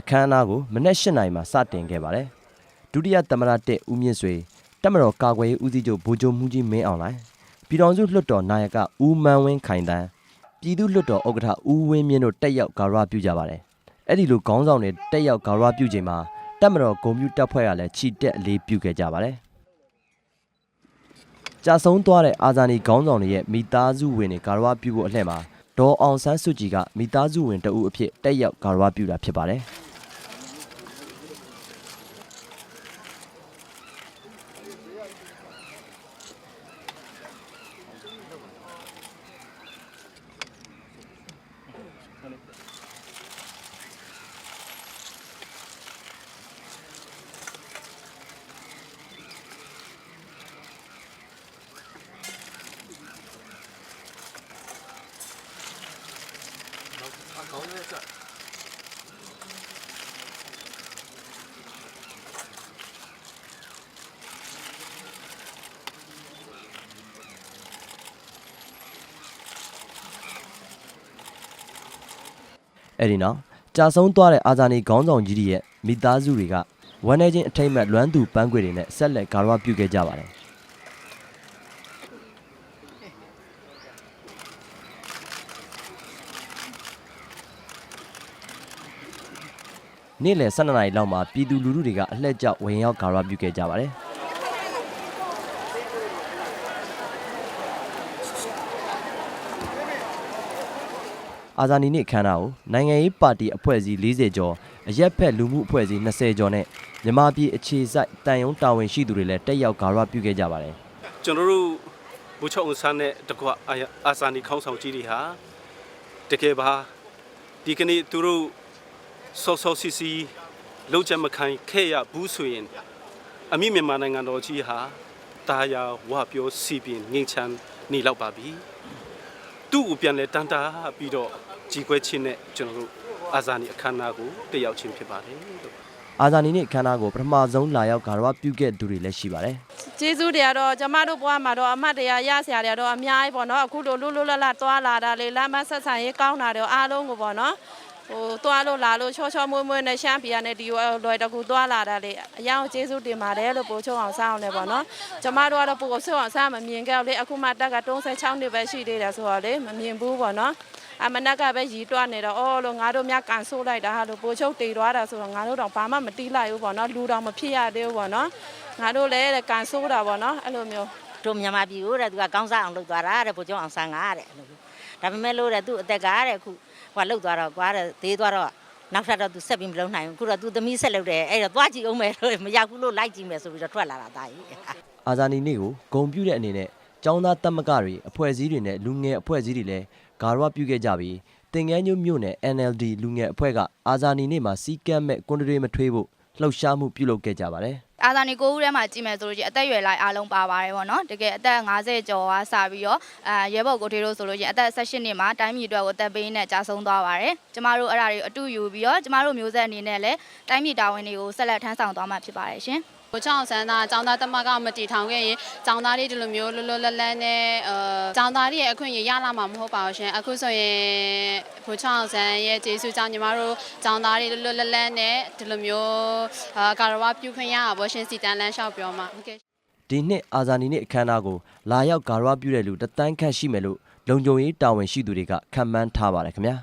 အခမ်းအနားကိုမနက်၈နာရီမှာစတင်ခဲ့ပါတယ်ဒုတိယသမ္မတတစ်ဦးမြင့်ဆွေတက်မတော်ကာကွယ်ရေးဦးစီးချုပ်ဗိုလ်ချုပ်မှုကြီးမင်းအောင်လှိုင်ပြည်တော်စုလွှတ်တော်နာယကဦးမန်းဝင်းခိုင်တန်းပြည်သူ့လွှတ်တော်ဥက္ကဋ္ဌဦးဝင်းမြင့်တို့တက်ရောက်ဂါရဝပြုကြပါတယ်အဲ့ဒီလိုခေါင်းဆောင်တွေတက်ရောက်ဂါရဝပြုချိန်မှာတက်မတော်ဂုံပြူတပ်ဖွဲ့ကလည်းခြိတက်အလေးပြုခဲ့ကြပါတယ်ကြာဆုံးသွားတဲ့အာဇာနည်ခေါင်းဆောင်တွေရဲ့မိသားစုဝင်တွေဂါရဝပြုဖို့အလှည့်မှာဒေါ်အောင်ဆန်းစုကြည်ကမိသားစုဝင်တဦးအဖြစ်တက်ရောက်ဂါရဝပြုတာဖြစ်ပါတယ် အဲ့ဒီနောက်ကြာဆုံးသွားတဲ့အာဇာနည်ခေါင်းဆောင်ကြီးတွေရဲ့မိသားစုတွေကဝမ်းနေချင်းအထိမ့်မဲ့လွမ်းသူပန်းခွေတွေနဲ့ဆက်လက်ဂါရဝပြုခဲ့ကြပါတယ် နေ့လယ်12နာရီလောက်မှာပြည်သူလူထုတွေကအလှည့်ကျဝင်ရောက်ဂါရဝပြုခဲ့ကြပါတယ်အာဇာနည်နေ့အခမ်းအနားကိုနိုင်ငံရေးပါတီအဖွဲ့အစည်း40ကျော်အရက်ဖက်လူမှုအဖွဲ့အစည်း20ကျော်နဲ့မြန်မာပြည်အခြေစိုက်တန်ယုံတာဝန်ရှိသူတွေလည်းတက်ရောက်ဂါရဝပြုခဲ့ကြပါတယ်ကျွန်တော်တို့ဘူချုံအောင်ဆန်းနဲ့တကွအာရအာစာနီခေါင်းဆောင်ကြီးတွေဟာတကယ်ပါဒီကနေ့သူတို့ ဆော့ဆော့စီစီလုံးချက်မခိုင်ခဲ့ရဘူးဆိုရင်အမိမြန်မာနိုင်ငံတော်ကြီးဟာတာယာဝပြောစီပင်ငိမ့်ချမ်းနေလောက်ပါပြီသူ့ကိုပြန်လဲတန်တာပြီးတော့ကြီးခွဲချင်းနဲ့ကျွန်တော်တို့အာဇာနည်အခမ်းအနားကိုတက်ရောက်ခြင်းဖြစ်ပါတယ်လို့အာဇာနည်နေ့အခမ်းအနားကိုပထမဆုံးလာရောက်ဂါရဝပြုခဲ့သူတွေလည်းရှိပါတယ်ကျေးဇူးတွေကတော့ကျမတို့ဘဝမှာတော့အမှတ်တရရဆရာတွေကတော့အများကြီးပေါ့နော်အခုလိုလွတ်လွတ်လပ်လပ်သွားလာတာလေလမ်းမဆက်ဆံရေးကောင်းတာတွေအားလုံးကိုပေါ့နော် ဟိုသွားလို့လာလို့ချောချောမွေ့မွေ့နဲ့ရှမ်းပြည်ကနေဒီကိုလွယ်တကူသွားလာတာလေအရောင်ကျေးဇူးတင်ပါတယ်လို့ပို့ချုံအောင်စားအောင်လေပေါ့နော်ကျမတို့ကတော့ပို့ချုံအောင်စားမမြင်ခဲ့ဘူးလေအခုမှတက်က36နှစ်ပဲရှိသေးတယ်ဆိုတော့လေမမြင်ဘူးပေါ့နော်အမနက်ကပဲရီတွားနေတော့အော်လို့ငါတို့များကန်ဆိုးလိုက်တာဟာလို့ပို့ချုပ်တေသွားတာဆိုတော့ငါတို့တော့ဘာမှမတီးလိုက်ဘူးပေါ့နော်လူတော်မဖြစ်ရသေးဘူးပေါ့နော်ငါတို့လည်းကန်ဆိုးတာပေါ့နော်အဲ့လိုမျိုးတို့မြန်မာပြည်ကိုတဲ့သူကကောင်းစားအောင်လုပ်သွားတာတဲ့ဗိုလ်ချုပ်အောင်ဆန်းကတဲ့အဲ့လို ဒါပေမဲ့လို့တဲ့သူ့အသက်ကတဲ့အခုဟိုကလုပ်သွားတော့ကွာတဲ့သေးသွားတော့နောက်ထပ်တော့သူဆက်ပြီးမလုပ်နိုင်ဘူးအခုတော့သူသမီးဆက်လုပ်တယ်အဲ့တော့သွားကြည့်အောင်မယ်လို့မရောက်ဘူးလို့လိုက်ကြည့်မယ်ဆိုပြီးတော့ထွက်လာတာတာကြီးအာဇာနည်နေ့ကိုဂုံပြုတဲ့အနေနဲ့ចောင်းသားတက်မကတွေအဖွဲ့အစည်းတွေနဲ့လူငယ်အဖွဲ့အစည်းတွေလည်းဂါရဝပြုခဲ့ကြပြီးတင်ငန်းညွတ်မြို့နယ် NLD လူငယ်အဖွဲ့ကအာဇာနည်နေ့မှာစီကမ်းမဲ့ကွန်ဒရေမထွေးဖို့လှုပ်ရှားမှုပြုလုပ်ခဲ့ကြပါတယ် အာဇာနည်ကိုဦးထဲမှာကြည့်မယ်ဆိုလို့ရှိရင်အသက်အရွယ်လိုက်အားလုံးပါပါတယ်ပေါ့နော်တကယ်အသက်50ကျော်ကစပြီးတော့အာရဲဘော်ကိုထေတို့ဆိုလို့ရှိရင်အသက်18နှစ်မှာတိုင်းပြည်အတွက်ကိုတက်ပေးနဲ့ကြာဆုံးသွားပါတယ်ကျမတို့အဲ့ဒါတွေအတူယူပြီးတော့ကျမတို့မျိုးဆက်အနေနဲ့လည်းတိုင်းပြည်တာဝန်တွေကိုဆက်လက်ထမ်းဆောင်သွားမှာဖြစ်ပါတယ်ရှင် ဘိုးချောင်းဆန်းသားចောင်းသားတမကမတီထောင်ခဲ့ရင်ចောင်းသားလေးဒီလိုမျိုးလွတ်လွတ်လပ်လပ်နဲ့အဲចောင်းသားလေးရဲ့အခွင့်အရေးရလာမှာမဟုတ်ပါဘူးရှင်အခုဆိုရင်ဘိုးချောင်းဆန်းရဲ့ကျေးဇူးကြောင့်ညီမတို့ចောင်းသားလေးလွတ်လွတ်လပ်လပ်နဲ့ဒီလိုမျိုးအာကာရဝပြုခွင့်ရတာပေါ့ရှင်စီတန်လန်းလျှောက်ပြောမှာဟုတ်ကဲ့ ဒီနှစ်အာဇာနည်နေ့အခမ်းအနားကိုလာရောက်ဂါရဝပြုတဲ့လူတသန်းခန့်ရှိမယ်လို့လုံခြုံရေးတာဝန်ရှိသူတွေကခန့်မှန်းထားပါတယ်ခင်ဗျာ